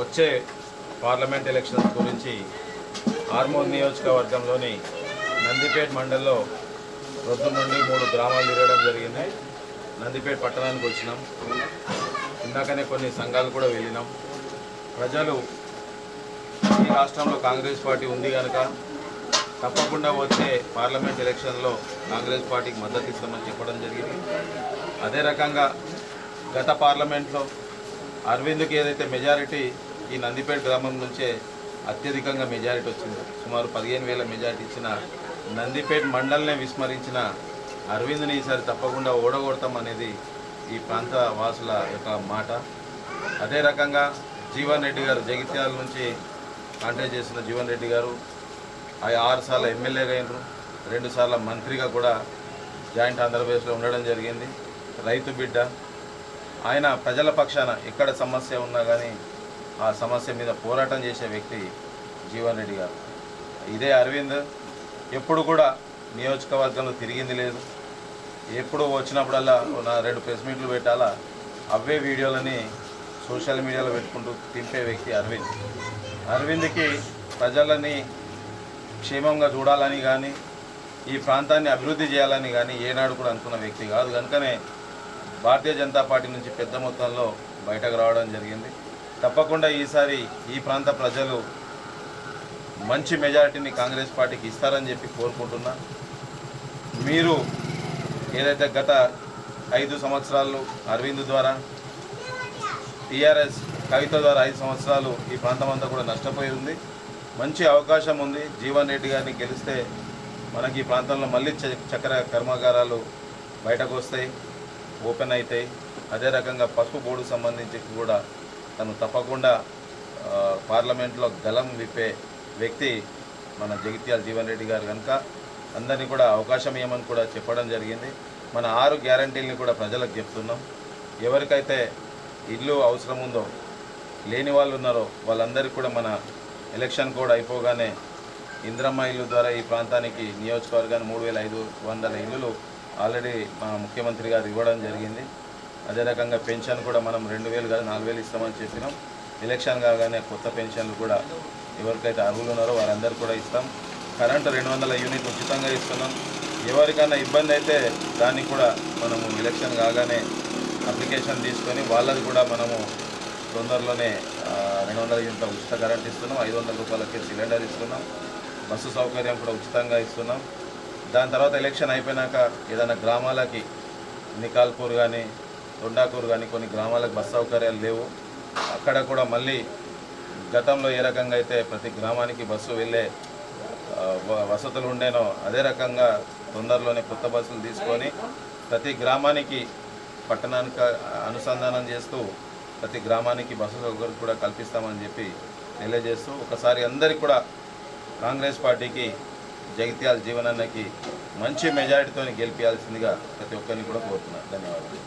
వచ్చే parliament elections గురించి ఆర్మూర్ నియోజకవర్గంలోని నందిపేట్ మండల్లో రొద్దు నుండి మూడు గ్రామాలు తిరగడం జరిగింది. నందిపేట్ పట్టణానికి వచ్చినాం. ఇందాకనే కొన్ని సంఘాలు కూడా వెళ్ళినాం. ప్రజలు ఈ రాష్ట్రంలో కాంగ్రెస్ పార్టీ ఉంది కనుక తప్పకుండా వచ్చే పార్లమెంట్ ఎలక్షన్లో కాంగ్రెస్ పార్టీకి మద్దతు ఇస్తామని చెప్పడం జరిగింది. అదే రకంగా గత పార్లమెంట్లో అరవింద్కి ఏదైతే మెజారిటీ ఈ నందిపేట గ్రామం నుంచే అత్యధికంగా మెజారిటీ వచ్చింది. సుమారు పదిహేను వేల మెజారిటీ ఇచ్చిన నందిపేట మండలనే విస్మరించిన అరవింద్ని ఈసారి తప్పకుండా ఓడగొడతాం అనేది ఈ ప్రాంత వాసుల యొక్క మాట. అదే రకంగా జీవన్ రెడ్డి గారు జగిత్యాల నుంచి కాంటాక్ట్ చేసిన జీవన్ రెడ్డి గారు ఆరు సార్లు ఎమ్మెల్యేగా అయినరు. రెండు సార్లు మంత్రిగా కూడా జాయింట్ ఆంధ్రప్రదేశ్లో ఉండడం జరిగింది. రైతు బిడ్డ. ఆయన ప్రజల పక్షాన ఎక్కడ సమస్య ఉన్నా కానీ ఆ సమస్య మీద పోరాటం చేసే వ్యక్తి జీవన్ రెడ్డి గారు. ఇదే అరవింద్. ఎప్పుడు కూడా నియోజకవర్గంలో తిరిగింది లేదు. ఎప్పుడు వచ్చినప్పుడల్లా నా రెండు ప్రెస్ మీట్లు పెట్టాలా? అవే వీడియోలని సోషల్ మీడియాలో పెట్టుకుంటూ తింపే వ్యక్తి అరవింద్. అరవింద్కి ప్రజలని క్షేమంగా చూడాలని కానీ ఈ ప్రాంతాన్ని అభివృద్ధి చేయాలని కానీ ఏనాడు కూడా అనుకున్న వ్యక్తి కాదు. కనుకనే భారతీయ జనతా పార్టీ నుంచి పెద్ద మొత్తంలో బయటకు రావడం జరిగింది. తప్పకుండా ఈసారి ఈ ప్రాంత ప్రజలు మంచి మెజారిటీని కాంగ్రెస్ పార్టీకి ఇస్తారని చెప్పి కోరుకుంటున్నా. మీరు ఏదైతే గత ఐదు సంవత్సరాలు అరవింద్ ద్వారా టీఆర్ఎస్ కవిత ద్వారా ఐదు సంవత్సరాలు ఈ ప్రాంతం అంతా కూడా నష్టపోయి ఉంది. మంచి అవకాశం ఉంది. జీవన్ రెడ్డి గారిని గెలిస్తే మనకి ఈ ప్రాంతంలో మళ్ళీ చ- చక్కెర కర్మాగారాలు బయటకు వస్తాయి ఓపెన్ అవుతాయి అదే రకంగా పసుపు బోర్డుకు సంబంధించి కూడా తను తప్పకుండా పార్లమెంట్లో గలం విప్పే వ్యక్తి మన జగిత్యాల జీవన్ రెడ్డి గారు కనుక అందరినీ కూడా అవకాశం ఇవ్వమని కూడా చెప్పడం జరిగింది. మన ఆరు గ్యారంటీలని కూడా ప్రజలకు చెప్తున్నాం. ఎవరికైతే ఇల్లు అవసరం ఉందో లేని వాళ్ళు ఉన్నారో వాళ్ళందరికీ కూడా మన ఎలక్షన్ కోడ్ అయిపోగానే ఇంద్రమ్మ ఇల్లు ద్వారా ఈ ప్రాంతానికి నియోజకవర్గాన్ని మూడు వేల ఐదు వందల ఇల్లులు ఆల్రెడీ మా ముఖ్యమంత్రి గారు ఇవ్వడం జరిగింది. అదే రకంగా పెన్షన్ కూడా మనం రెండు వేలు కాదు నాలుగు వేలు ఇస్తామని చెప్పినాం. ఎలక్షన్ కాగానే కొత్త పెన్షన్లు కూడా ఎవరికైతే అర్హులు ఉన్నారో వారందరూ కూడా ఇస్తాం. కరెంటు రెండు వందల యూనిట్ ఉచితంగా ఇస్తున్నాం. ఎవరికైనా ఇబ్బంది అయితే దాన్ని కూడా మనము ఎలక్షన్ కాగానే అప్లికేషన్ తీసుకొని వాళ్ళది కూడా మనము తొందరలోనే రెండు వందల యూనిట్ల ఉచిత కరెంట్ ఇస్తున్నాం. ఐదు వందల రూపాయలకి సిలిండర్ ఇస్తున్నాం. బస్సు సౌకర్యం కూడా ఉచితంగా ఇస్తున్నాం. దాని తర్వాత ఎలక్షన్ అయిపోయినాక ఏదైనా గ్రామాలకి నికాల్పూర్ కానీ తొండాకూరు కానీ కొన్ని గ్రామాలకు బస్ సౌకర్యాలు లేవు. అక్కడ కూడా మళ్ళీ గతంలో ఏ రకంగా అయితే ప్రతి గ్రామానికి బస్సు వెళ్ళే వ- వసతులు ఉండేనో అదే రకంగా తొందరలోనే కొత్త బస్సులు తీసుకొని ప్రతి గ్రామానికి పట్టణానికి అనుసంధానం చేస్తూ ప్రతి గ్రామానికి బస్సు సౌకర్యం కూడా కల్పిస్తామని చెప్పి తెలియజేస్తూ ఒకసారి అందరికీ కూడా కాంగ్రెస్ పార్టీకి జగిత్యాల జీవనన్నకి మంచి మెజారిటీతో గెలిపించాల్సిందిగా ప్రతి ఒక్కరిని కూడా కోరుతున్నాను. ధన్యవాదాలు.